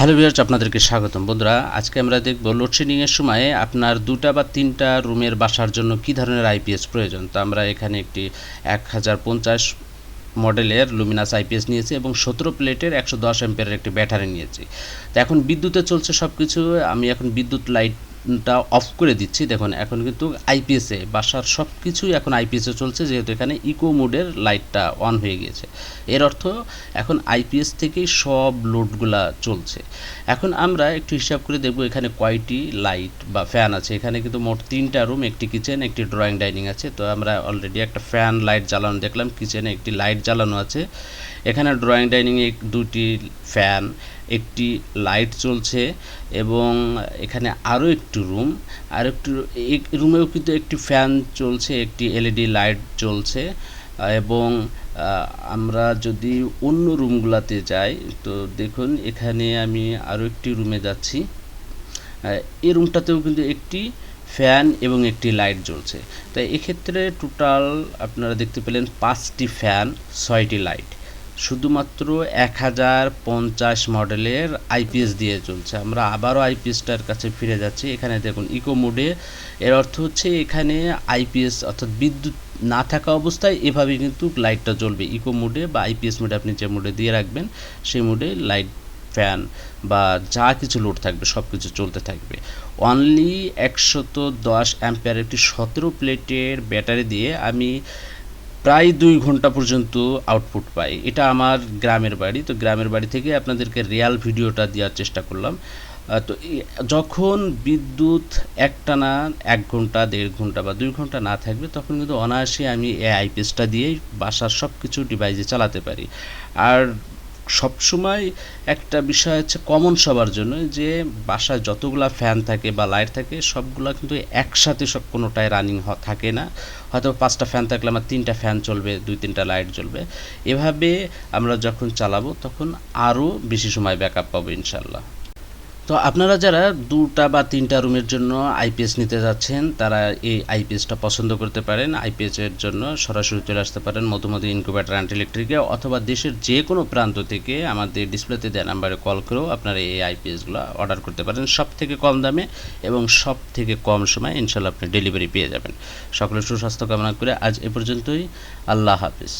Hello viewers, আপনাদেরকে স্বাগতম। বন্ধুরা, আজকে আমরা দেখব লোডশেডিংয়ের সময় আপনার দুটা বা তিনটা রুমের বাসার জন্য কি ধরনের আইপিএস প্রয়োজন। তো আমরা এখানে একটি এক হাজার পঞ্চাশ মডেলের লুমিনাস আইপিএস নিয়েছি এবং সতেরো প্লেটের একশো দশ এম্পিয়ারের একটি ব্যাটারি নিয়েছি। তো এখন বিদ্যুতে চলছে সব কিছু আমি এখন বিদ্যুৎ লাইটটা অফ করে দিচ্ছি। দেখুন, এখন কিন্তু আইপিএসে বাসার সব কিছুই এখন আইপিএসে চলছে, যেহেতু এখানে ইকো মোডের লাইটটা অন হয়ে গিয়েছে। এর অর্থ, এখন আইপিএস থেকেই সব লোডগুলা চলছে। এখন আমরা একটু হিসাব করে দেখব, এখানে কয়টি লাইট বা ফ্যান আছে। এখানে কিন্তু মোট তিনটা রুম একটি কিচেন একটি ড্রয়িং ডাইনিং আছে। তো আমরা অলরেডি একটা ফ্যান লাইট জ্বালানো দেখলাম কিচেনে একটি লাইট জ্বালানো আছে। এখানে ড্রয়িং ডাইনিংয়ে দুটি ফ্যান একটি লাইট চলছে এবং এখানে আরও একটি রুম আর একটু এই রুমেও কিন্তু একটি ফ্যান চলছে, একটি এলইডি লাইট চলছে, এবং আমরা যদি অন্য রুমগুলোতে যাই, তো দেখুন এখানে আমি আরও একটি রুমে যাচ্ছি। এই রুমটাতেও কিন্তু একটি ফ্যান এবং একটি লাইট জ্বলছে। তাই এক্ষেত্রে টোটাল আপনারা দেখতে পেলেন পাঁচটি ফ্যান ছয়টি লাইট শুধুমাত্র এক হাজার পঞ্চাশ মডেলের আইপিএস দিয়ে চলছে। আমরা আবারও আইপিএসটার কাছে ফিরে যাচ্ছি। এখানে দেখুন, ইকো মোডে। এর অর্থ হচ্ছে এখানে আইপিএস অর্থাৎ বিদ্যুৎ না থাকা অবস্থায় এভাবে কিন্তু লাইটটা জ্বলবে। ইকো মোডে বা আইপিএস মোডে আপনি যে মোডে দিয়ে রাখবেন, সেই মোডে লাইট, ফ্যান বা যা কিছু লোড থাকবে সব কিছু চলতে থাকবে। অনলি একশত দশ অ্যাম্পিয়ার একটি সতেরো প্লেটের ব্যাটারি দিয়ে আমি প্রায় দুই ঘণ্টা পর্যন্ত আউটপুট পাই। এটা আমার গ্রামের বাড়ি, তো গ্রামের বাড়ি থেকে আপনাদেরকে রিয়াল ভিডিওটা দেওয়ার চেষ্টা করলাম। তো যখন বিদ্যুৎ একটানা, এক ঘণ্টা, দেড় ঘণ্টা বা দুই ঘণ্টা না থাকবে, তখন কিন্তু অনায়াসে আমি এ আইপিএসটা দিয়েই বাসার সব কিছু ডিভাইসে চালাতে পারি। আর সবসময় একটা বিষয় হচ্ছে কমন সবার জন্য যে বাসায় যতগুলা ফ্যান থাকে বা লাইট থাকে, সবগুলা কিন্তু একসাথে সব কোনোটাই রানিং থাকে না। হয়তো পাঁচটা ফ্যান থাকলে আমার তিনটা ফ্যান চলবে, দুই তিনটা লাইট জ্বলবে। এভাবে আমরা যখন চালাবো তখন আরও বেশি সময় ব্যাক আপ পাবো ইনশাল্লাহ। তো আপনারা যারা দুটা বা তিনটা রুমের জন্য আইপিএস নিতে যাচ্ছেন, তারা এই আইপিএসটা পছন্দ করতে পারেন। আইপিএস এর জন্য সরাসরি চলে আসতে পারেন মধুমধু ইনকুবেটার অ্যান্ড ইলেকট্রিকে অথবা দেশের যে কোনো প্রান্ত থেকে আমাদের ডিসপ্লেতে দেওয়া নাম্বারে কল করেও আপনারা এই আইপিএসগুলো অর্ডার করতে পারেন। সব থেকে কম দামে এবং সব থেকে কম সময়ে ইনশাল্লাহ আপনি ডেলিভারি পেয়ে যাবেন। সকলের সুস্বাস্থ্য কামনা করে আজ এ পর্যন্তই। আল্লাহ হাফিজ।